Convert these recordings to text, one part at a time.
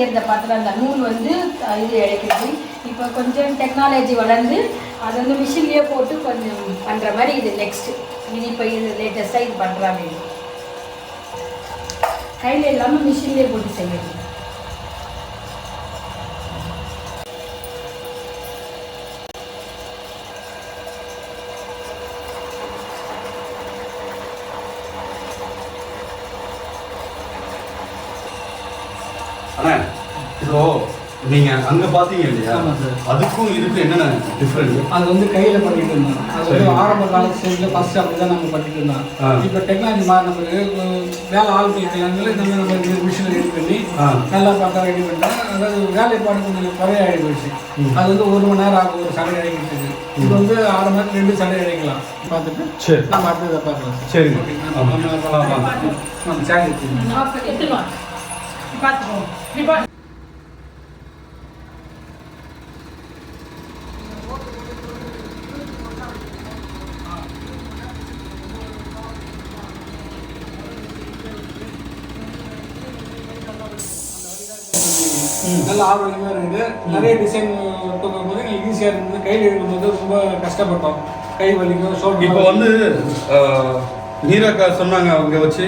செய்கிறத பார்த்துல அந்த நூல் வந்து இது இழைக்கிறது இப்போ கொஞ்சம் டெக்னாலஜி வளர்ந்து அது வந்து மிஷின்லேயே போட்டு கொஞ்சம் பண்ணுற மாதிரி இது நெக்ஸ்ட்டு இது இப்போ இது லேட்டஸ்ட்டாக இது பண்ணுறாங்க இது கையில் இல்லாமல் மிஷின்லேயே போட்டு செய்யணும் அண்ணா இப்போ நீங்க அங்க பாத்தீங்க இல்லையா. அதுக்கும் இதுக்கும் என்னென்ன டிஃபரெண்ட் அது வந்து கையில் பண்ணிட்டு இருந்தோம் அது வந்து. ஆரம்ப கால ஸ்டேஜில் ஃபர்ஸ்ட் அப்படி தான் நம்ம பண்ணிட்டு இருந்தோம். இப்போ டெக்னாலஜி பிறகு இப்போ வேலை ஆட்கள் இருக்கிறாங்களே இந்த மாதிரி நம்ம மிஷினை ரெடி பண்ணி. நல்லா பார்த்தா ரெடி பண்ணிட்டா அதாவது வேலைப்பாடு கொஞ்சம் குறைய ஆகி போயிடுச்சு அது வந்து ஒரு மணி நேரம் ஆகும் ஒரு சண்டை அடைக்கிறதுக்கு. இது வந்து ஆறு மணி ரெண்டு சண்டை அடைக்கலாம். பார்த்துட்டு சரி. நம்ம அடுத்ததை பார்க்கலாம் சார். நம்ம நம்ம. நம்ம சேனல் எடுத்துக்கலாம். நல்ல ஆரோக்கியமாக இருக்குது. நிறைய டிசைன் போது எங்களுக்கு ஈஸியாக இருந்தது கையில் எழுதும்போது ரொம்ப கஷ்டப்பட்டோம். கை வலிக்கும் ஷோல்டர் இப்போ வந்து நீராக்கா சொன்னாங்க அவங்க வச்சு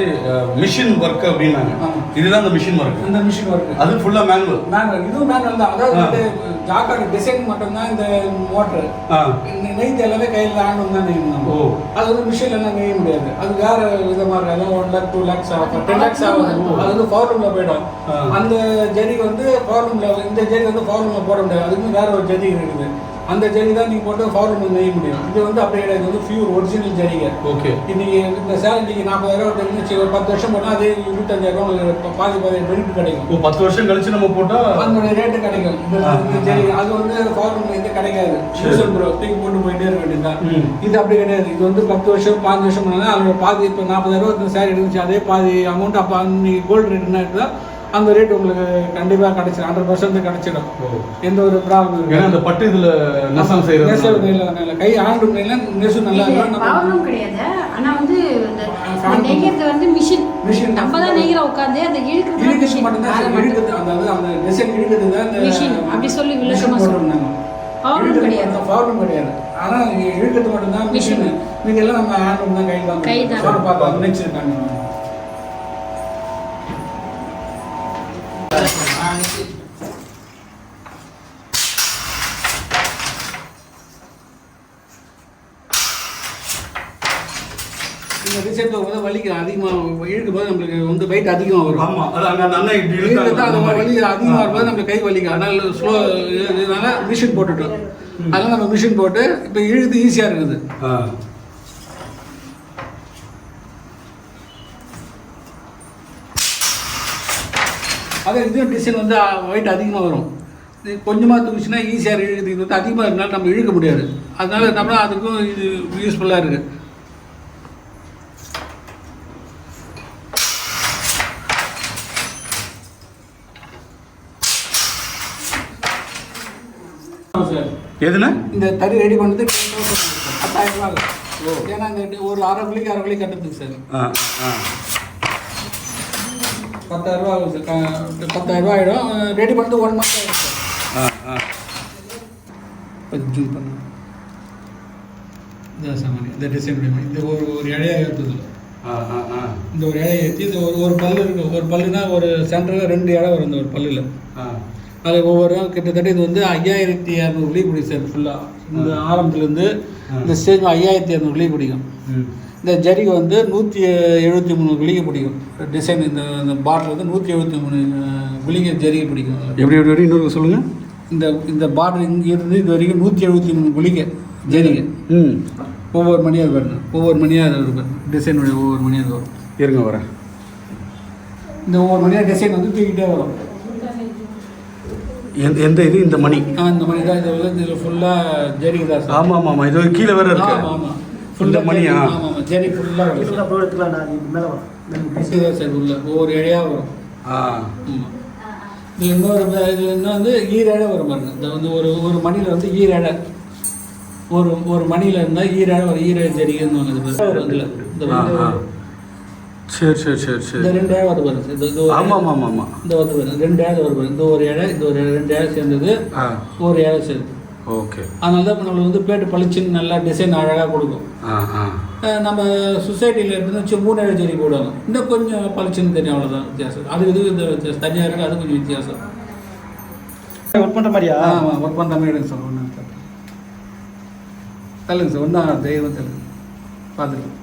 மிஷின் ஒர்க் அப்படின்னாங்க. இதுதான் அந்த மிஷின் ஒர்க் இந்த மிஷின் ஒர்க்கு அது ஃபுல்லா மேனுவல் மேனுவல் இதுவும் மேனுவல் தான். அதாவது. வந்து ஜாக்காடு டிசைன் மட்டும்தான் இந்த மோட்டர் ஆ. நெய்த் எல்லாமே கையில் ஆண்டும் தான் நெய்யணும் ஓ. அது வந்து மிஷின்ல எல்லாம் நெய்ய முடியாது. அது வேற விதமா இருக்கு அதான் ஒன் லேக் டூ லேக்ஸ் ஆகும். டென் லேக்ஸ் ஆகும். அது வந்து ஃபார்ரூம்ல போயிடும். அந்த ஜரி வந்து ஃபார்ரூம்ல இந்த ஜரி வந்து ஃபார்ரூம்ல போட முடியாது. அதுக்கு வேற ஒரு ஜரி இருக்குது. அந்த ஜரி தான் நீங்க போட்டு ஃபார்ரூம்ல நெய்ய முடியும். இது வந்து அப்படியே கிடையாது இது வந்து பியூர் ஒரிஜினல் ஜரிகை ஓகே இன்னைக்கு இந்த சேலை இன்னைக்கு நாற்பதாயிரம் தெரிஞ்சு ஒரு பத்து வருஷம் போனால் அதே இருபத்தஞ்சாயிரம் உங்களுக்கு பாதி பாதி பெனிஃபிட் கிடைக்கும். இப்போ பத்து வருஷம் கழிச்சு நம்ம போட்டா அதனுடைய ரேட்டு கிடைக்கும். ஜரி அது வந்து ஃபார்மூல இது கிடைக்காது. அண்ட் ப்ரோ தூக்கி போட்டு போயிட்டே இருக்க வேண்டியதுதான். இது அப்படி கிடையாது. இது வந்து பத்து வருஷம் பாஞ்சு வருஷம் பண்ணாலும் அதோட பாதி இப்போ நாற்பதாயிரம் இந்த சேரீ இருந்துச்சு. அதே பாதி அமௌண்ட் அப்போ அன்னைக்கு கோல்டு ரேட் என்ன இருக்குதோ அந்த ரேட் உங்களுக்கு கண்டிப்பாக கிடைச்சிடும் ஹண்ட்ரட் பர்சன்ட் கிடைச்சிடும் எந்த ஒரு ப்ராப்ளம் ஏன்னா அந்த பட்டு இதுல நெசவு செய்யறது கை ஆண்டு நெய்ல நெசு நல்லா ப்ராப்ளம் கிடையாது. ஆனா வந்து நெய்யறது வந்து மிஷின் Machine. நம்ம தான் நெய்கிற உட்காந்து அந்த இழுக்கிறது இழுக்கிறது மிஷின் மட்டும்தான் இழுக்கிறது அந்த அந்த டிசைன் இழுக்கிறது தான் Machine. அப்படி சொல்லி machine விளக்கமா போட்டிருந்தாங்க. Problem இழுக்கிறது கிடையாது. problem கிடையாது. ஆனா இங்க இழுக்கிறது மட்டும்தான் மிஷின். மீதி எல்லாம் நம்ம ஹேண்ட் தான் கை தான் கை தான். சொல்லு பார்க்கலாம். இந்த ரிசெப்ட் வந்து வலிக்கு அதிகமாக இழுக்கும் போது நம்மளுக்கு வந்து வெயிட் அதிகமாக வரும். ஆமா அது அங்க அந்த அண்ணன் இப்படி இழுக்கிறது தான் அது வலி அதிகமாக இருக்கும்போது நம்ம கை வலிக்கும் அதனால ஸ்லோ இதனால மிஷின் போட்டுட்டோம். அதனால நம்ம மிஷின் போட்டு இப்போ இழுத்து ஈஸியாக இருக்குது. அதே இது டிசைன் வந்து வெயிட் அதிகமாக வரும். இது கொஞ்சமாக தூக்கிச்சுன்னா ஈஸியாக இழுக்குது இது வந்து அதிகமாக இருந்தாலும் நம்ம இழுக்க முடியாது. அதனால நம்ம அதுக்கும் இது யூஸ்ஃபுல்லாக இருக்குது எதுனா இந்த தறி ரெடி பண்ணுறது பத்தாயிரம் ரூபா ஆகும். ஏன்னா இந்த ஒரு அரை குழிக்கு அரை குழி கட்டுறதுக்கு சார். ஆ ஆ. பத்தாயிரம் ரூபா ஆகும் சார் க- பத்தாயிரம் ரூபா ஆகிடும் ரெடி பண்ணிட்டு ஒன் மந்த் ஆகிடும் சார் ஆ ஆ. கொஞ்சம் ஜூம் பண்ணு. இந்த சாமானி இந்த டிசைன் இந்த ஒரு ஒரு இழையா ஏற்றுது ஆ ஆ ஆ. இந்த ஒரு இழையை ஏற்றி இந்த ஒரு ஒரு பல்லு இருக்கு. ஒரு பல்லுனா ஒரு சென்டரில் ரெண்டு இடம் வரும் இந்த ஒரு பல்லில். ஆ. அது ஒவ்வொரு கிட்டத்தட்ட இது வந்து ஐயாயிரத்தி இரநூறு குழி பிடிக்கும் சார் ஃபுல்லாக இந்த ஆரம்பத்துலேருந்து இந்த ஸ்டேஜ் ஐயாயிரத்தி இரநூறு குழி பிடிக்கும் ம். இந்த ஜரிகை வந்து நூற்றி எழுபத்தி மூணு குளிகை பிடிக்கும். டிசைன் இந்த இந்த பார்டர் வந்து நூற்றி எழுபத்தி மூணு குளிகை ஜரிகை பிடிக்கும். எப்படி எப்படி எப்படி? இன்னொரு சொல்லுங்க. இந்த இந்த பார்டர் இங்கே இருந்து இது வரைக்கும் நூற்றி எழுபத்தி மூணு குளிகை ஜரிகை. ம். ஒவ்வொரு மணியாக வரணும் ஒவ்வொரு மணியாக இருக்கும். டிசைனுடைய ஒவ்வொரு மணியாக வரும். இருங்க வரேன் இந்த ஒவ்வொரு மணியாக டிசைன் வந்து தூக்கிட்டே வரும். எந்த எந்த இது? இந்த மணி. ஆ இந்த மணி தான் இது வந்து இதில் ஃபுல்லாக ஜரிகை தான் சார். ஆமா ஆமா ஆமா இது கீழே வேற இருக்கு. ஆமாம் ஆமாம். ஃபுல்லாக மணியா? ஆமாம் ஆமாம் ஜரி ஃபுல்லாக வரும். இதுதான் சார் உள்ள ஒவ்வொரு இழையாக வரும். ஆ. ஆமாம் இது இன்னொரு இது இன்னும் வந்து ஈரழை வரும் பாருங்க. இந்த வந்து ஒரு ஒரு மணியில் வந்து ஈரழை. ஒரு ஒரு மணியில் இருந்தால் ஈரழை ஒரு ஈரழை ஜரிகைன்னு இது. வரும் இதில் இந்த ஆ. சரி சரி சரி இந்த சரி ரெண்டு ஏழை வருது பாருங்க. இந்த ஒரு ஆமாம் ஆமாம் ஆமாம் இந்த வந்து பாருங்க. ரெண்டு ஏழை வருது பாருங்க. இந்த ஒரு ஏழை இந்த ஒரு ரெண்டு ஏழை சேர்ந்தது. ஒரு ஏழை சேர்ந்து ஓகே அதனால தான் இப்போ நம்மளுக்கு வந்து பேட்டு பளிச்சுன்னு நல்லா டிசைன் அழகாக கொடுக்கும். நம்ம சொசைட்டியில் எடுத்துன்னு வச்சு மூணு ஏழை செடி போடுவாங்க இன்னும் கொஞ்சம் பளிச்சுன்னு தெரியும் அவ்வளோதான் வித்தியாசம். அது இது இந்த வித்தியாசம் தனியாக இருக்குது அது கொஞ்சம் வித்தியாசம். ஒர்க் பண்ணுற மாதிரியா? ஆமாம் ஒர்க் பண்ணுற மாதிரி எடுங்க சார். ஒன்றும் தள்ளுங்க சார். ஒன்றும் தெய்வம் தள்ளுங்க. பார்த்துக்கலாம்.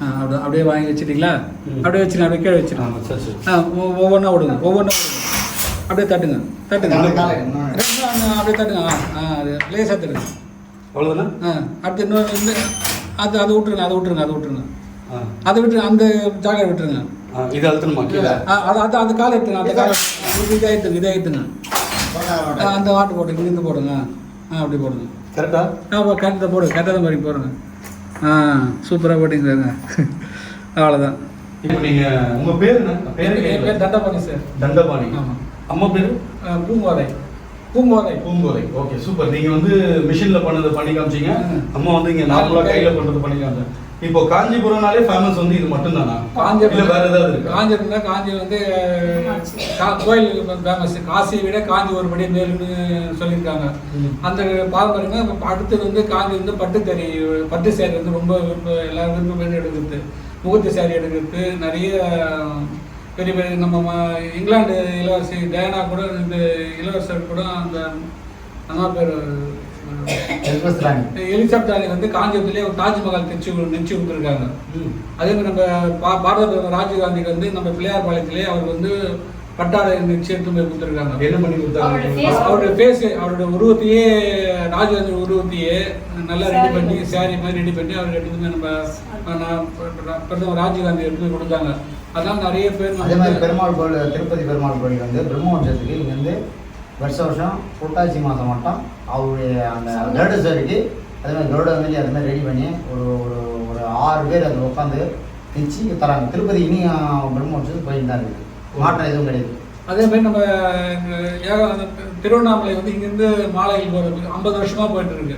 ஆ அப்படியே அப்படியே வாங்கி வச்சிட்டிங்களா. அப்படியே வச்சுருங்க அப்படியே கீழே ஆ வச்சுருங்க சரி சரி. ஆ ஒவ்வொன்றா விடுங்க. ஒவ்வொன்றா விடுங்க. அப்படியே தட்டுங்க. தட்டுங்க. அப்படியே தட்டுங்க. ஆ அது லேசாக தட்டுங்க. அவ்வளோதானே ஆ அடுத்து இன்னொரு இந்த அது அதை விட்டுருங்க அதை விட்டுருங்க அதை விட்டுருங்க. அதை விட்டுருங்க அந்த ஜாகை விட்டுருங்க. இது அழுத்தணுமா கீழே? அது அது அந்த காலை எடுத்துங்க அந்த காலை இது இதை எடுத்துங்க இதை எடுத்துங்க ஆ, அந்த வாட்டு போட்டுங்க இருந்து போடுங்க. ஆ அப்படி போடுங்க. கரெக்டா? ஆ கரெக்டாக போடுங்க கரெக்டாக தான் மாதிரி போடுங்க. ஆ சூப்பராக போட்டிங்க சார் அவ்வளோதான் இப்போ நீங்கள் உங்கள் பேர் என்ன? பேர் என் பேர் தண்டபாணி சார். தண்டபாணி. ஆமாம் அம்மா பேர்? பூங்கோதை பூங்கோதை. பூங்கோதை. ஓகே சூப்பர் நீங்க வந்து மிஷின்ல பண்ணது பண்ணி காமிச்சீங்க. அம்மா வந்து இங்க நார்மலா கையில பண்றது பண்ணி காமிச்சாங்க. இப்போ காஞ்சிபுரம்னாலே ஃபேமஸ் வந்து இது மட்டும் தானா இல்ல வேற ஏதாவது இருக்கா? காஞ்சி இருந்தால் காஞ்சி வந்து கா- கோயில் ஃபேமஸ் காசியை விட காஞ்சி ஒரு படி மேலுன்னு சொல்லியிருக்காங்க. அந்த பாரம்பரியமா இப்ப அடுத்தது வந்து காஞ்சி வந்து பட்டு தறி பட்டு சேரீ வந்து ரொம்ப விருப்ப எல்லாரும் விருப்பம் எடுக்கிறது. முகூர்த்த சேரீ எடுக்கிறது நிறைய பெரிய பெரிய நம்ம இங்கிலாந்து இளவரசி டயானா கூட இந்த இளவரசர் கூட அந்த அம்மா பேர் எலிசபெத் ராணி வந்து காஞ்சிபுரத்துலேயே ஒரு தாஜ்மஹால் தைச்சு நிச்சு கொடுத்துருக்காங்க. அதே மாதிரி நம்ம பா- பாரத பிரதமர் ராஜீவ்காந்திக்கு வந்து நம்ம பிள்ளையார் பாளையத்திலே அவர் வந்து பட்டாடை நிச்சயத்து போய் கொடுத்துருக்காங்க என்ன பண்ணி கொடுத்தாங்க? அவருடைய ஃபேஸ் அவருடைய உருவத்தையே ராஜகாந்தி உருவத்தையே நல்லா ரெடி. பண்ணி சாரி மாதிரி ரெடி பண்ணி அவர் எடுத்து நம்ம பிரதமர் ராஜீவ்காந்தி எடுத்து கொடுத்தாங்க. அதனால நிறைய பேர் அதே மாதிரி வந்து பெருமாள் கோயில் திருப்பதி பெருமாள் கோயில் வந்து பிரம்மோற்சவத்துக்கு இங்கேருந்து வருஷ வருஷம் புரட்டாசி மாதம் மட்டும் அவருடைய அந்த கருட சேரிக்கு அதே மாதிரி கருட மாதிரி அது மாதிரி ரெடி பண்ணி ஒரு ஒரு ஒரு ஆறு பேர் அதில் உட்காந்து நிச்சு தராங்க. திருப்பதி இனியும் பிரம்மோற்சவத்துக்கு போயிட்டு தான் இருக்குது மாற்றம் எதுவும் கிடையாது. அதே மாதிரி நம்ம ஏக- அந்த திருவண்ணாமலை வந்து இங்கேருந்து மாலையில் போகிறது ஐம்பது வருஷமாக போயிட்டு இருக்கு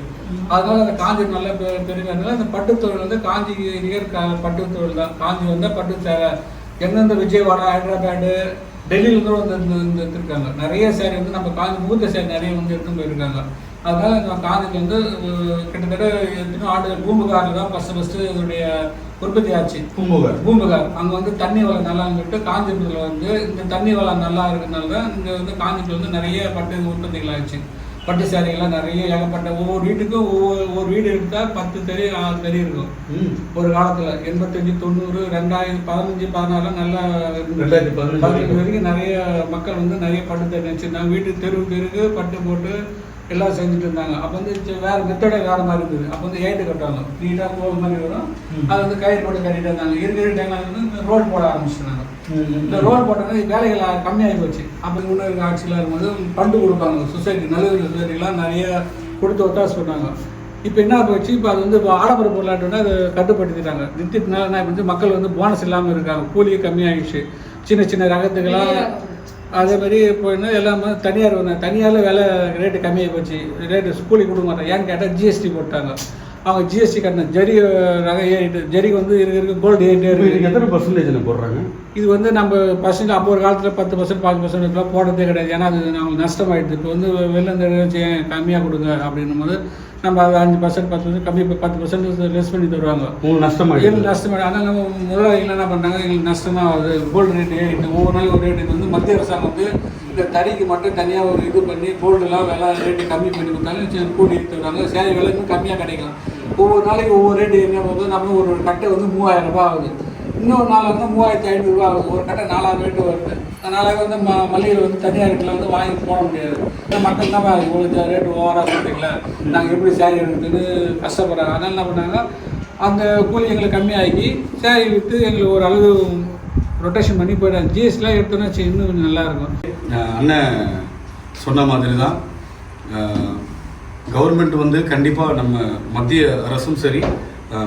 அதனால அந்த காஞ்சி நல்ல பெ- பெருமை அந்த பட்டுத்தொழில் வந்து காஞ்சி நிகர் க பட்டுத்தொழில் தான். காஞ்சி வந்து பட்டு சேலை எந்தெந்த விஜயவாடா ஹைதராபாடு டெல்லியிலேருந்து வந்து இந்த- நிறைய சேரீ வந்து நம்ம காஞ்சி மூத்த சேரீ நிறைய வந்து எடுத்துன்னு போயிருக்காங்க. அதனால நம்ம காஞ்சிக்கு வந்து கிட்டத்தட்ட ஆண்டு பூம்புகாரில் தான் ஃபஸ்ட்டு ஃபஸ்ட்டு இதோடைய உற்பத்தி ஆச்சு. பூம்புகார். பூம்புகார். அங்கே வந்து தண்ணி வளம் நல்லா இருந்துட்டு காஞ்சிபுரத்தில் வந்து இந்த தண்ணி வளம் நல்லா இருக்கிறதுனால தான் இங்கே வந்து காஞ்சிபுரத்தில் வந்து நிறைய பட்டு உற்பத்திகள் ஆச்சு. பட்டு சேரீகள்லாம் நிறைய ஏகப்பட்ட ஒவ்வொரு வீட்டுக்கும் ஒவ்வொரு ஒரு வீடு எடுத்தால் பத்து தெரு ஆறு தெரு இருக்கும். ஒரு காலத்தில் எண்பத்தஞ்சு தொண்ணூறு ரெண்டாயிரத்தி பதினஞ்சு பதினாறு நல்லா. ரெண்டாயிரத்தி பதினஞ்சு வரைக்கும். நிறைய மக்கள் வந்து நிறைய பட்டு தெரு வச்சுருந்தாங்க வீட்டு தெருவு தெருக்கு பட்டு போட்டு எல்லாம் செஞ்சுட்டு இருந்தாங்க அப்போ வந்து வேற மெத்தடே வேற மாதிரி இருந்தது. அப்போ வந்து ஏட்டு கட்டுவாங்க. நீட்டாக கோல் மாதிரி வரும். அது வந்து கயிறு போட்டு கட்டிட்டு இருந்தாங்க. இருக்கிற டைம்ல வந்து ரோடு போட ஆரம்பிச்சிட்டாங்க. இந்த ரோடு போட்டோன்னா வேலைகள் கம்மியாகி போச்சு. அப்போ முன்னாடி ஆட்சியில் இருக்கும்போது பண்டு கொடுப்பாங்க. சொசைட்டி நல்லூர் சொசைட்டிலாம் நிறைய கொடுத்து ஒத்தாசு பண்ணாங்க. இப்போ என்ன போச்சு? இப்போ அது வந்து இப்போ ஆடம்பர பொருளாட்டோன்னா அதை கட்டுப்படுத்திட்டாங்க. நிறுத்தினால என்ன வந்து மக்கள் வந்து போனஸ் இல்லாமல் இருக்காங்க. கூலி கம்மியாகிடுச்சு சின்ன சின்ன ரகத்துக்கெல்லாம் அதே மாதிரி இப்போ என்ன எல்லாமே தனியார் தனியாரில் வேலை ரேட்டு கம்மியாக போச்சு. ரேட்டு கூலி கொடுக்க மாட்டாங்க. ஏன்னு கேட்டால் ஜிஎஸ்டி போட்டாங்க. அவங்க ஜிஎஸ்டி கட்டின ஜரி ரகம் ஏறிட்டு ஜரி வந்து இருக்க இருக்க கோல்டு ஏறிட்டே இருக்கு. எத்தனை பர்சன்டேஜ் போடுறாங்க? இது வந்து நம்ம பர்சன்ட் அப்போ ஒரு காலத்தில் பத்து பர்சன்ட் பாஞ்சு பர்சன்ட் போடுறதே கிடையாது. ஏன்னா அது நம்மளுக்கு நஷ்டமாயிடுது. இப்போ வந்து வெளில இருந்து கம்மியாக கொடுங்க அப்படின்னும் போது நம்ம அது அஞ்சு பர்சன்ட் பத்து பர்சன்ட் கம்மி பத்து பர்சன்ட் லெஸ் பண்ணி தருவாங்க. உங்களுக்கு எங்களுக்கு நஷ்டமாயிடும் அதனால நம்ம முதலாளிகள் என்ன பண்ணுறாங்க எங்களுக்கு நஷ்டம் தான் ஆகுது கோல்டு ரேட் ஏறிட்டு ஒவ்வொரு நாளைக்கு ஒரு ரேட்டு வந்து மத்திய அரசாங்கம் வந்து இந்த தறிக்கு மட்டும் தனியாக ஒரு இது பண்ணி கோல்டுலாம் விலை ரேட்டு கம்மி பண்ணி கொடுத்தாலும் சரி கூட்டி தருவாங்க. சேவை விலை இன்னும் கம்மியாக கிடைக்கும் ஒவ்வொரு நாளைக்கு ஒவ்வொரு ரேட்டு என்ன போது நம்ம ஒரு ஒரு கட்டை வந்து மூவாயிரம் ரூபாய் ஆகுது. இன்னொரு நாள் வந்து மூவாயிரத்தி ஐநூறுரூவா ஆகுது. ஒரு கட்டை நாலாயிரம் ரேட்டு வருது. அதனால வந்து ம மல்லிகையில் வந்து தனியார் ரேட்டில் வந்து வாங்கி போட முடியாது. இந்த மக்கள் தான் இவ்வளோ ரேட்டு ஓவராக சொல்கிறீங்களா நாங்கள் எப்படி சேரீ எடுத்துன்னு கஷ்டப்படுறாங்க. அதனால என்ன பண்ணாங்க அந்த கூலி எங்களை கம்மியாகி சேரீ விற்று எங்களுக்கு ஒரு அளவு ரொட்டேஷன் பண்ணி போயிடாங்க ஜிஎஸ்டிலாம் எடுத்தோன்னா இன்னும் கொஞ்சம் நல்லா இருக்கும். அண்ணன் சொன்ன மாதிரி தான் கவர்மெண்ட் வந்து கண்டிப்பாக நம்ம மத்திய அரசும் சரி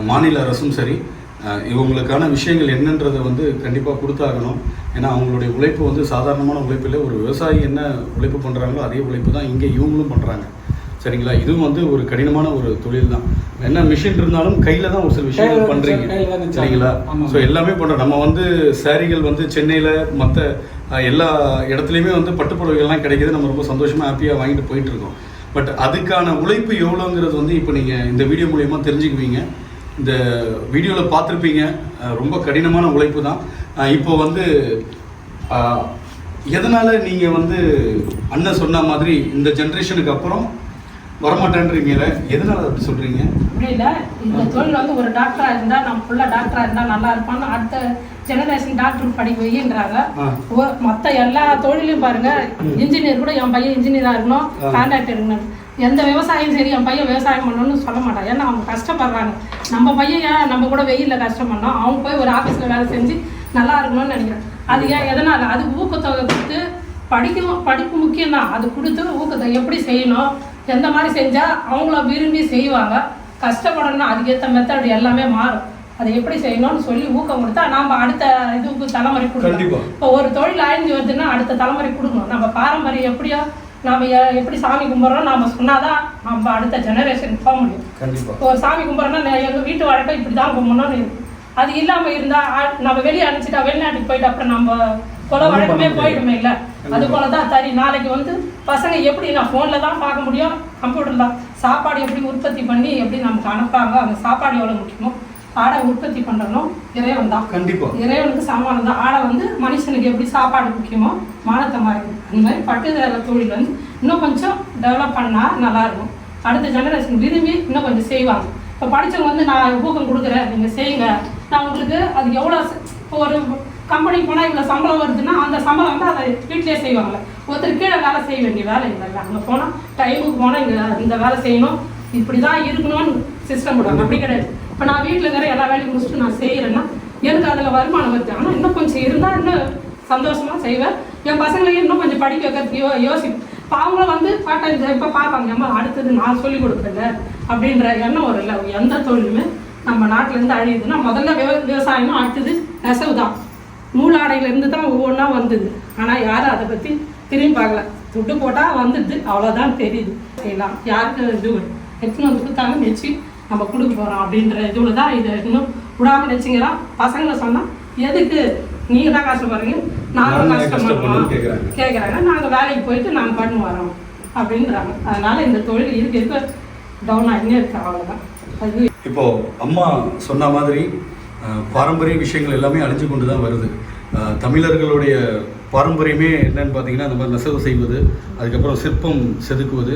மாநில அரசும் சரி இவங்களுக்கான விஷயங்கள் என்னன்றதை வந்து கண்டிப்பாக கொடுத்தாகணும். ஏன்னா அவங்களுடைய உழைப்பு வந்து சாதாரணமான உழைப்பு இல்லை. ஒரு விவசாயி என்ன உழைப்பு பண்ணுறாங்களோ அதே உழைப்பு தான் இங்கே இவங்களும் பண்ணுறாங்க சரிங்களா? இதுவும் வந்து ஒரு கடினமான ஒரு தொழில் தான். என்ன மிஷின் இருந்தாலும் கையில் தான் ஒரு சில விஷயங்கள் பண்ணுறீங்க நிச்சயம். சரிங்களா. ஸோ எல்லாமே பண்ணுறோம் நம்ம வந்து சாரிகள் வந்து சென்னையில் மற்ற எல்லா இடத்துலையுமே வந்து பட்டுப்புடவைகள்லாம் கிடைக்குது. நம்ம ரொம்ப சந்தோஷமாக ஹாப்பியாக வாங்கிட்டு போயிட்டு இருக்கோம். பட் அதுக்கான உழைப்பு எவ்வளோங்கிறது வந்து இப்போ நீங்கள் இந்த வீடியோ மூலயமா தெரிஞ்சுக்குவீங்க. இந்த வீடியோவில் பார்த்துருப்பீங்க. ரொம்ப கடினமான உழைப்பு தான். இப்போ வந்து எதனால் நீங்கள் வந்து அண்ணன் சொன்ன மாதிரி இந்த ஜென்ரேஷனுக்கு அப்புறம் வரமாட்டேன்றீங்களே எதனால அப்படி சொல்கிறீங்க அப்படி இல்லை இந்த தொழில் வந்து ஒரு டாக்டராக இருந்தால் நம்ம ஃபுல்லாக டாக்டராக இருந்தால் நல்லா இருப்பான்னு அடுத்த ஜெனரேஷன் டாக்டர் படிக்க வையின்றாங்க. ஆ. மற்ற எல்லா தொழிலையும் பாருங்க இன்ஜினியர் கூட என் பையன் இன்ஜினியராக இருக்கணும். கான்ட்ராக்டர் இருக்கணும். எந்த விவசாயம் சரி என் பையன் விவசாயம் பண்ணணும்னு சொல்ல மாட்டான். ஏன்னா அவங்க கஷ்டப்படுறாங்க. நம்ம பையன் ஏன் நம்ம கூட வெயிலில் கஷ்டம் பண்ணோம்? அவங்க போய் ஒரு ஆஃபீஸில் வேலை செஞ்சு நல்லா இருக்கணும்னு நினைக்கிறேன். அது ஏன் எதனால்? அது ஊக்கத்தொகை கொடுத்து படிக்கும் படிப்பு முக்கியம் தான் அது கொடுத்து ஊக்கத்தை எப்படி செய்யணும்? எந்த மாதிரி செஞ்சால் அவங்கள விரும்பி செய்வாங்க? கஷ்டப்படணும் அதுக்கேற்ற மெத்தட் எல்லாமே மாறும். அதை எப்படி செய்யணும்னு சொல்லி ஊக்கம் கொடுத்தா நாம் அடுத்த இதுக்கு தலைமுறை. கொடுக்கணும் இப்போ ஒரு தொழில் அழிஞ்சு வருதுன்னா அடுத்த தலைமுறை கொடுக்கணும். நம்ம பாரம்பரியம் எப்படியோ நாம எப்படி சாமி கும்பிட்றோம் நாம சொன்னாதான் நம்ம அடுத்த ஜெனரேஷனுக்கு போக முடியும். இப்போ ஒரு சாமி கும்பிட்றோன்னா நான் எங்க வீட்டு வழக்கம் இப்படி தான் கும்பிடணும்னு அது இல்லாம இருந்தா நம்ம வெளியே அனுப்பிச்சிட்டா வெளிநாட்டுக்கு போயிட்டு அப்புறம் நம்ம குல வழக்கமே. போயிடுமே இல்ல. அது போல தான் தறி நாளைக்கு வந்து பசங்க எப்படி நான் ஃபோன்ல தான் பார்க்க முடியும்? கம்ப்யூட்டர் தான். சாப்பாடு எப்படி உற்பத்தி பண்ணி எப்படி நமக்கு அனுப்பாங்க அந்த சாப்பாடு எவ்வளவு முக்கியமோ ஆடை உற்பத்தி பண்றணும் இறைவன் தான். கண்டிப்பாக இறைவனுக்கு சமானம் தான். ஆடை வந்து மனுஷனுக்கு எப்படி சாப்பாடு முக்கியமோ மானத்தை மாதிரி அந்த மாதிரி பட்டுதல தொழில் வந்து இன்னும் கொஞ்சம் டெவலப் பண்ணால் நல்லா இருக்கும். அடுத்த ஜெனரேஷன் விரும்பி இன்னும் கொஞ்சம் செய்வாங்க. இப்போ படிச்சவங்க வந்து நான் ஊக்கம் கொடுக்குறேன் நீங்கள் செய்யுங்க. நான் உங்களுக்கு அது எவ்வளோ இப்போ ஒரு கம்பெனிக்கு போனால் இவ்வளோ சம்பளம் வருதுன்னா அந்த சம்பளம் வந்து அதை வீட்டிலே செய்வாங்கல்ல ஒருத்தர் கீழே வேலை செய்ய வேண்டிய வேலை இல்லைல்ல அங்கே போனால் டைமுக்கு போனால் இங்கே இந்த வேலை செய்யணும். இப்படி தான் இருக்கணும்னு சிஸ்டம் போடுவாங்க. அப்படி கிடையாது. இப்போ நான் வீட்டில் இருக்கிற எல்லா வேலையும் முடிச்சுட்டு நான் செய்கிறேன்னா எனக்கு அதில் வருமானம் வருது. ஆனால் இன்னும் கொஞ்சம் இருந்தால் இன்னும் சந்தோஷமாக செய்வேன். என் பசங்களையும் இன்னும் கொஞ்சம் படிக்க வைக்கிறதுக்கு யோ யோசிப்பேன் இப்போ அவங்கள வந்து பார்ட் டைம் இப்போ பார்ப்பாங்க. அம்மா அடுத்தது நான் சொல்லி கொடுக்குறேன்ல அப்படின்ற எண்ணம் ஒரு இல்லை. எந்த தொழிலுமே நம்ம நாட்டிலேருந்து அழியுதுன்னா முதல்ல விவ விவசாயமும் அடுத்தது நெசவு தான். நூலாடையிலேருந்து தான் ஒவ்வொன்றா வந்தது. ஆனால் யாரும் அதை பற்றி திரும்பி பார்க்கல. துட்டு போட்டால் வந்துடுது. அவ்வளோதான் தெரியுது. செய்யலாம். யாருக்கு இது எடுத்துன்னு வந்து கொடுத்தாங்க நெச்சு நம்ம கொடுக்க போகிறோம் அப்படின்ற இதுல தான் இதை இன்னும் விடாமல் நெச்சுங்கிறான் பசங்களை சொன்னால் எதுக்கு? நீங்கள் தான் கஷ்டப்படுறீங்க நாங்களும் கஷ்டப்படுறோம். கேட்குறாங்க நாங்கள் வேலைக்கு போயிட்டு நாங்கள் பண்ணி வரோம் அப்படின்றாங்க. அதனால இந்த தொழில் இருக்க இருக்க டவுன் ஆகினே இருக்கு அவ்வளோதான் அது இப்போ அம்மா சொன்ன மாதிரி பாரம்பரிய விஷயங்கள் எல்லாமே அழிஞ்சு கொண்டு தான் வருது தமிழர்களுடைய பாரம்பரியமே என்னன்னு பார்த்தீங்கன்னா இந்த மாதிரி நெசவு செய்வது அதுக்கப்புறம் சிற்பம் செதுக்குவது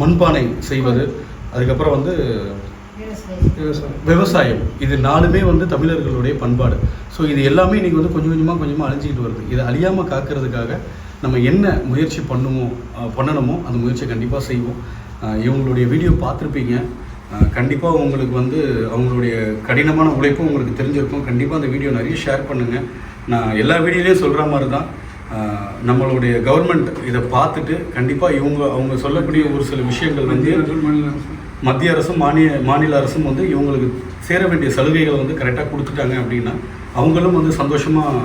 மண்பானை செய்வது அதுக்கப்புறம் வந்து விவசாயம். விவசாயம். இது நாலுமே வந்து தமிழர்களுடைய பண்பாடு. ஸோ இது எல்லாமே இன்னைக்கு வந்து கொஞ்சம் கொஞ்சமாக கொஞ்சமாக அழிஞ்சிக்கிட்டு வருது. இதை அழியாமல் காக்கிறதுக்காக நம்ம என்ன முயற்சி பண்ணுமோ பண்ணணுமோ அந்த முயற்சியை கண்டிப்பாக செய்வோம். இவங்களுடைய வீடியோ பார்த்துருப்பீங்க. கண்டிப்பாக உங்களுக்கு வந்து அவங்களுடைய கடினமான உழைப்பும் உங்களுக்கு தெரிஞ்சிருக்கும். கண்டிப்பாக அந்த வீடியோ நிறைய ஷேர் பண்ணுங்கள் நான் எல்லா வீடியோலையும் சொல்கிற மாதிரி தான் நம்மளுடைய கவர்மெண்ட் இதை பார்த்துட்டு கண்டிப்பாக இவங்க அவங்க சொல்லக்கூடிய ஒரு சில விஷயங்கள் வந்து மத்திய அரசும் மாநில மாநில அரசும் வந்து இவங்களுக்கு சேர வேண்டிய சலுகைகளை வந்து கரெக்டாக கொடுத்துட்டாங்க அப்படின்னா அவங்களும் வந்து சந்தோஷமாக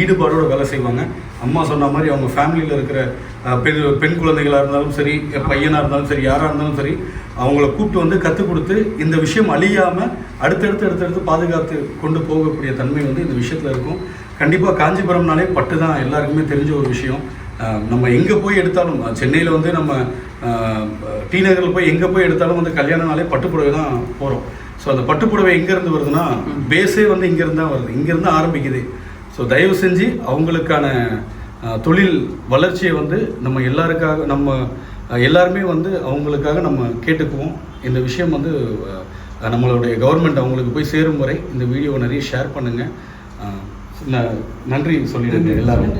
ஈடுபாடோடு வேலை செய்வாங்க. அம்மா சொன்ன மாதிரி அவங்க ஃபேமிலியில் இருக்கிற பெண் பெண் குழந்தைகளாக இருந்தாலும் சரி பையனாக இருந்தாலும் சரி யாராக இருந்தாலும் சரி அவங்கள கூப்பிட்டு வந்து கற்றுக் கொடுத்து இந்த விஷயம் அழியாமல் அடுத்தடுத்து அடுத்தடுத்து பாதுகாத்து கொண்டு போகக்கூடிய தன்மை வந்து இந்த விஷயத்தில் இருக்கும். கண்டிப்பாக காஞ்சிபுரம்னாலே பட்டு தான் எல்லாருக்குமே தெரிஞ்ச ஒரு விஷயம். நம்ம எங்கே போய் எடுத்தாலும் சென்னையில் வந்து நம்ம டி நகரில் போய் எங்கே போய் எடுத்தாலும் வந்து கல்யாணம்னாலே பட்டுப்புடவை தான் போகிறோம். ஸோ அந்த பட்டுப்புடவை எங்கேருந்து வருதுன்னா பேஸே வந்து இங்கேருந்து தான் வருது. இங்கேருந்து ஆரம்பிக்குது. ஸோ தயவு செஞ்சு அவங்களுக்கான தொழில் வளர்ச்சியை வந்து நம்ம எல்லாருக்காக நம்ம எல்லாருமே வந்து அவங்களுக்காக நம்ம கேட்டுக்குவோம். இந்த விஷயம் வந்து நம்மளுடைய கவர்மெண்ட் அவங்களுக்கு போய் சேரும் வரை இந்த வீடியோவை நிறைய ஷேர் பண்ணுங்கள் நன்றி சொல்லிடுங்க எல்லாரும்.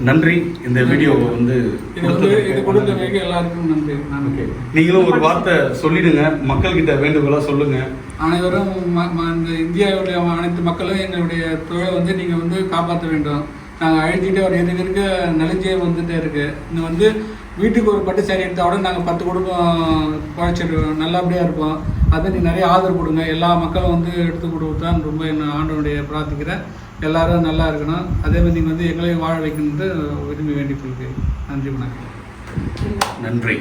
நன்றி இந்த வீடியோ வந்து இது வந்து இது கொடுத்தவங்க எல்லாருக்கும் நன்றி. நன்றி நீங்களும் ஒரு வார்த்தை சொல்லிடுங்க மக்கள்கிட்ட வேண்டுகோளா சொல்லுங்க. அனைவரும் ம- ம- இந்த இந்தியாவுடைய அனைத்து மக்களும் எங்களுடைய தொழிலை வந்து நீங்கள் வந்து காப்பாற்ற வேண்டும். நாங்கள் அழிஞ்சிட்டே ஒரு இருக்க இருக்க நெலிஞ்சே வந்துட்டே இருக்கு. இன்னும் வந்து வீட்டுக்கு ஒரு பட்டு சேரீ எடுத்தால் கூட நாங்கள் பத்து குடும்பம் குழைச்சிடுவோம் நல்லபடியாக இருப்போம். அதை நீங்கள் நிறைய ஆதரவு கொடுங்க. எல்லா மக்களும் வந்து எடுத்து கொடுத்தான்னு ரொம்ப என்ன ஆண்டவனுடைய பிரார்த்திக்கிறேன். எல்லாரும் நல்லா இருக்கணும். அதே மாதிரி நீங்கள் வந்து எங்களையும் வாழ வைக்கணுன்ட்டு விரும்பி வேண்டிக் கொள்கிறேன். நன்றி வணக்கம். நன்றி.